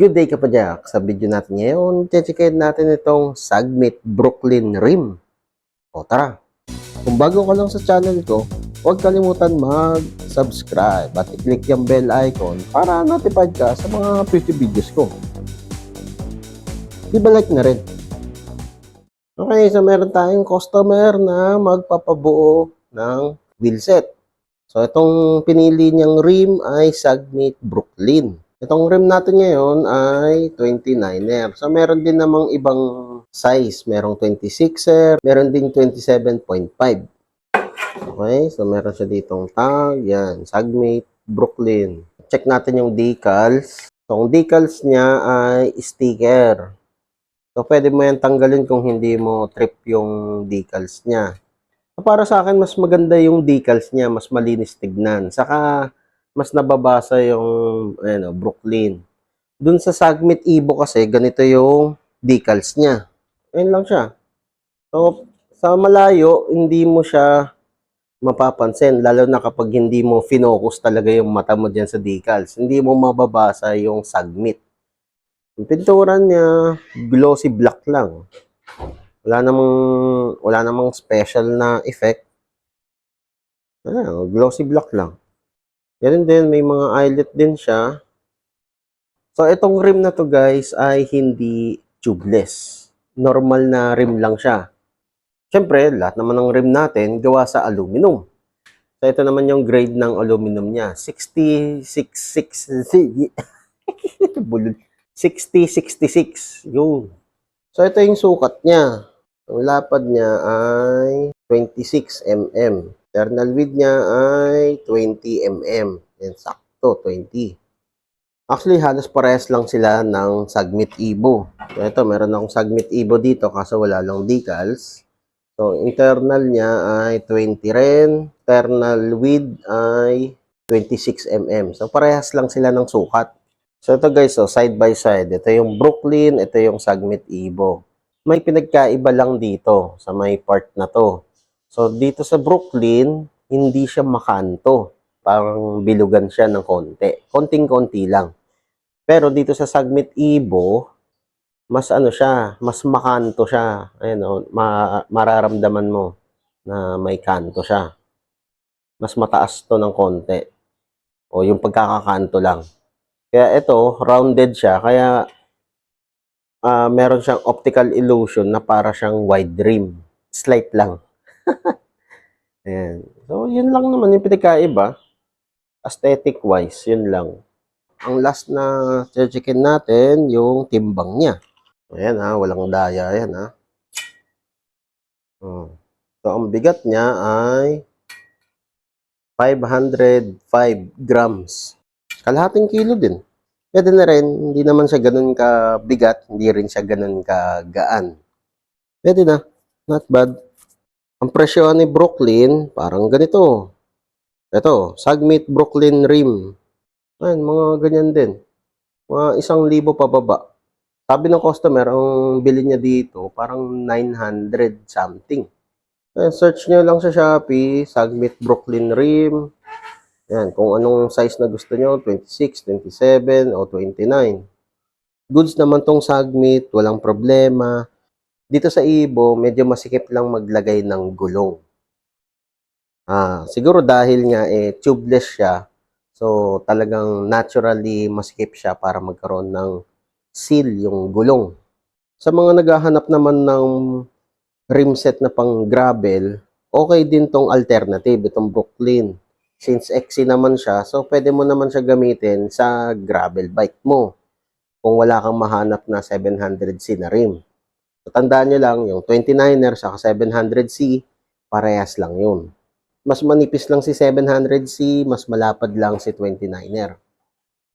Good day kapadyak! Sa video natin ngayon, checkin natin itong Sagmit Brooklyn Rim. O tara! Kung bago ka lang sa channel ko, huwag kalimutan mag-subscribe at i-click yung bell icon para notified ka sa mga future videos ko. Di ba like na rin? Okay, so meron tayong customer na magpapabuo ng wheelset. So itong pinili niyang rim ay Sagmit Brooklyn. Itong rim natin ngayon ay 29er. So, meron din namang ibang size. Merong 26er, meron ding 27.5. Okay, so meron siya ditong tag. Yan, Sagmate, Brooklyn. Check natin yung decals. So, ang decals niya ay sticker. So, pwede mo yan tanggalin kung hindi mo trip yung decals niya. So, para sa akin, mas maganda yung decals niya. Mas malinis tignan. Saka, mas nababasa yung ano, Brooklyn. Dun sa Sagmit Evo kasi, ganito yung decals niya. Ayun lang siya. So, sa malayo, hindi mo siya mapapansin. Lalo na kapag hindi mo finocus talaga yung mata mo dyan sa decals. Hindi mo mababasa yung Sagmit. Yung pintura niya, glossy black lang. Wala namang, wala namang special na effect. Wala, glossy black lang. Ganun din, may mga eyelet din siya. So, itong rim na to guys ay hindi tubeless. Normal na rim lang siya. Siyempre, lahat naman ng rim natin gawa sa aluminum. So, ito naman yung grade ng aluminum niya. 6066. Bulol. 6066. Yun. So, ito yung sukat niya. Ang lapad niya ay 26 mm. Internal width niya ay 20 mm. Yan, sakto, 20. Actually, halos parehas lang sila ng Sagmit Evo. So, ito, meron akong Sagmit Evo dito kaso wala lang decals. So, internal niya ay 20 rin. Internal width ay 26 mm. So, parehas lang sila ng sukat. So, ito guys, so, side by side. Ito yung Brooklyn, ito yung Sagmit Evo. May pinagkaiba lang dito sa may part na to. So, dito sa Brooklyn, hindi siya makanto. Parang bilugan siya ng konti. Konting-konti lang. Pero dito sa Sagmit Evo, mas ano siya, mas makanto siya. Ayan, oh, ma- mararamdaman mo na may kanto siya. Mas mataas to ng konti. O yung pagkakakanto lang. Kaya ito, rounded siya. Kaya ah, meron siyang optical illusion na para siyang wide rim. Slight lang. Ayan. So, yun lang naman yung pinagkaiba. Aesthetic wise, yun lang. Ang last na checkin natin, yung timbang niya. Ayan ha, walang daya. Ayan ha. Oh. So, ang bigat niya ay 505 grams. Kalahating kilo din. Pwede na rin, hindi naman siya ganun kabigat, hindi rin siya ganun kagaan. Pwede na, not bad. Ang presyo ni Brooklyn, parang ganito. Ito, Sagmit Brooklyn Rim. Ayan, mga ganyan din. Mga isang libo pababa. Sabi ng customer, ang bili niya dito, parang 900 something. Ayan, search niyo lang sa Shopee, Sagmit Brooklyn Rim. Ayan, kung anong size na gusto niyo, 26, 27, o 29. Goods naman tong Sagmit, walang problema. Dito sa Ibo, medyo masikip lang maglagay ng gulong. Ah, siguro dahil nga eh tubeless siya, so talagang naturally masikip siya para magkaroon ng seal yung gulong. Sa mga naghahanap naman ng rim set na pang gravel, okay din tong alternative, itong Brooklyn. Since XC naman siya, so pwede mo naman siya gamitin sa gravel bike mo. Kung wala kang mahanap na 700C na rim. So, tandaan nyo lang, yung 29er sa 700C, parehas lang yun. Mas manipis lang si 700C, mas malapad lang si 29er.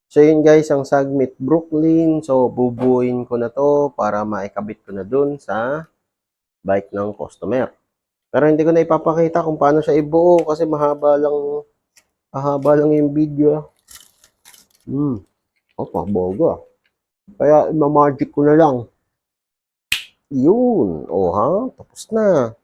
So yun guys, ang Sagmit Brooklyn. So bubuin ko na to para maikabit ko na dun sa bike ng customer. Pero hindi ko na ipapakita kung paano siya ibuo kasi mahaba lang mahaba lang yung video. Hmm. Opa, boga. Kaya ima-magic ko na lang. Yun. O ha, tapos na.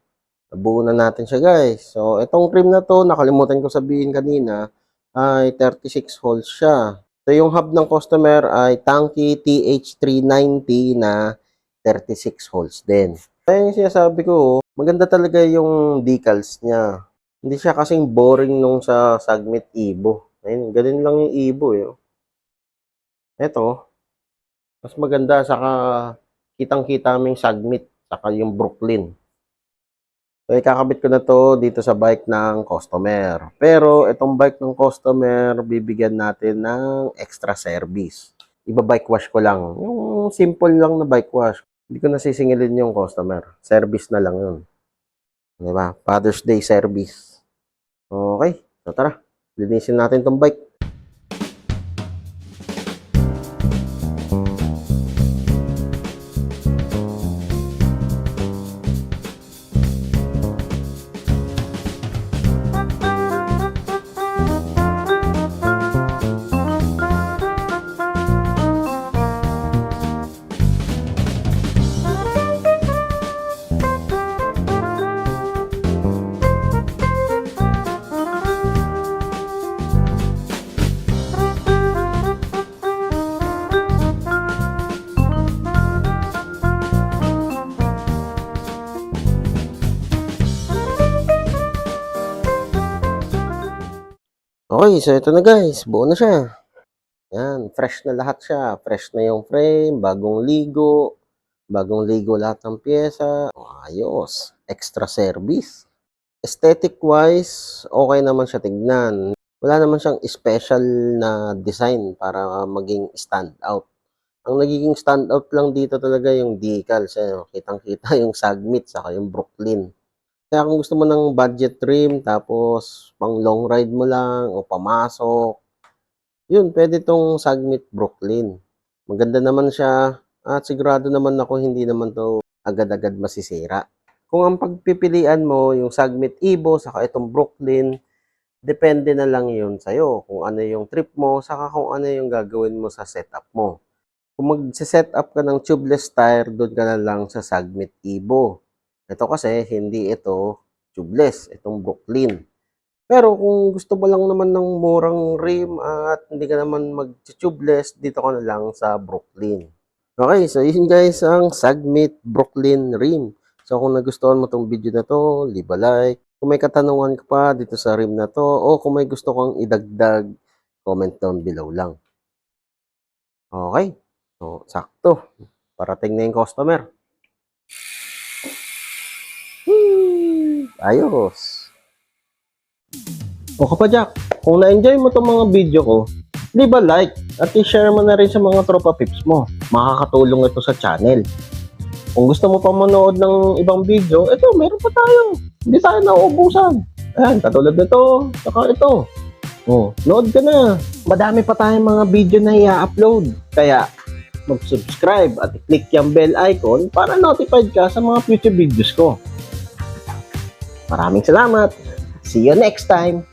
Nabuo na natin siya guys. So, itong trim na to, nakalimutan ko sabihin kanina, ay 36 holes siya. So, yung hub ng customer ay Tanky TH390 na 36 holes din. Kaya yung sinasabi ko, maganda talaga yung decals niya. Hindi siya kasing boring nung sa Sagmit Evo. Ayun, ganun lang yung Evo eh. Ito, mas maganda saka kitang-kita yung Sagmit saka yung Brooklyn. So, ikakabit ko na to dito sa bike ng customer. Pero, itong bike ng customer, bibigyan natin ng extra service. Iba bike wash ko lang. Yung simple lang na bike wash. Hindi ko nasisingilin yung customer. Service na lang yun. Di ba? Father's Day service. Okay. So, tara. Linisin natin tong bike. Okay, so ito na guys. Buo na siya. Yan, fresh na lahat siya. Fresh na yung frame, bagong ligo, bagong ligo lahat ng pyesa. Ayos. Extra service. Aesthetic wise, okay naman siya tignan. Wala naman siyang special na design para maging stand out. Ang nagiging stand out lang dito talaga yung decals. Eh. Kitang-kita yung Sagmit saka yung Brooklyn. Kaya kung gusto mo ng budget trim, tapos pang long ride mo lang o pamasok, yun, pwede tong Sagmit Brooklyn. Maganda naman siya at sigurado naman ako hindi naman to agad-agad masisira. Kung ang pagpipilian mo yung Sagmit Evo saka itong Brooklyn, depende na lang yun sa'yo. Kung ano yung trip mo, saka kung ano yung gagawin mo sa setup mo. Kung mag-set up ka ng tubeless tire, doon ka na lang sa Sagmit Evo. Ito kasi, hindi ito tubeless, itong Brooklyn. Pero kung gusto mo lang naman ng murang rim at hindi ka naman mag-tubeless, dito ka na lang sa Brooklyn. Okay, so yun guys ang Sagmit Brooklyn rim. So kung nagustuhan mo tong video na to, leave a like. Kung may katanungan ka pa dito sa rim na to, o kung may gusto kang idagdag, comment down below lang. Okay, so sakto. Parating na yung customer. Hmm, ayos. O kapadyak, kung na-enjoy mo itong mga video ko, leave a like at i-share mo na rin sa mga tropa pips mo. Makakatulong ito sa channel. Kung gusto mo pa manood ng ibang video, ito, meron pa tayo. Hindi tayo nauubusan. Ayan, katulad nito, saka ito. Oh, nood ka na. Madami pa tayong mga video na i-upload. Kaya, mag-subscribe at i-click yung bell icon para notified ka sa mga future videos ko. Maraming salamat. See you next time.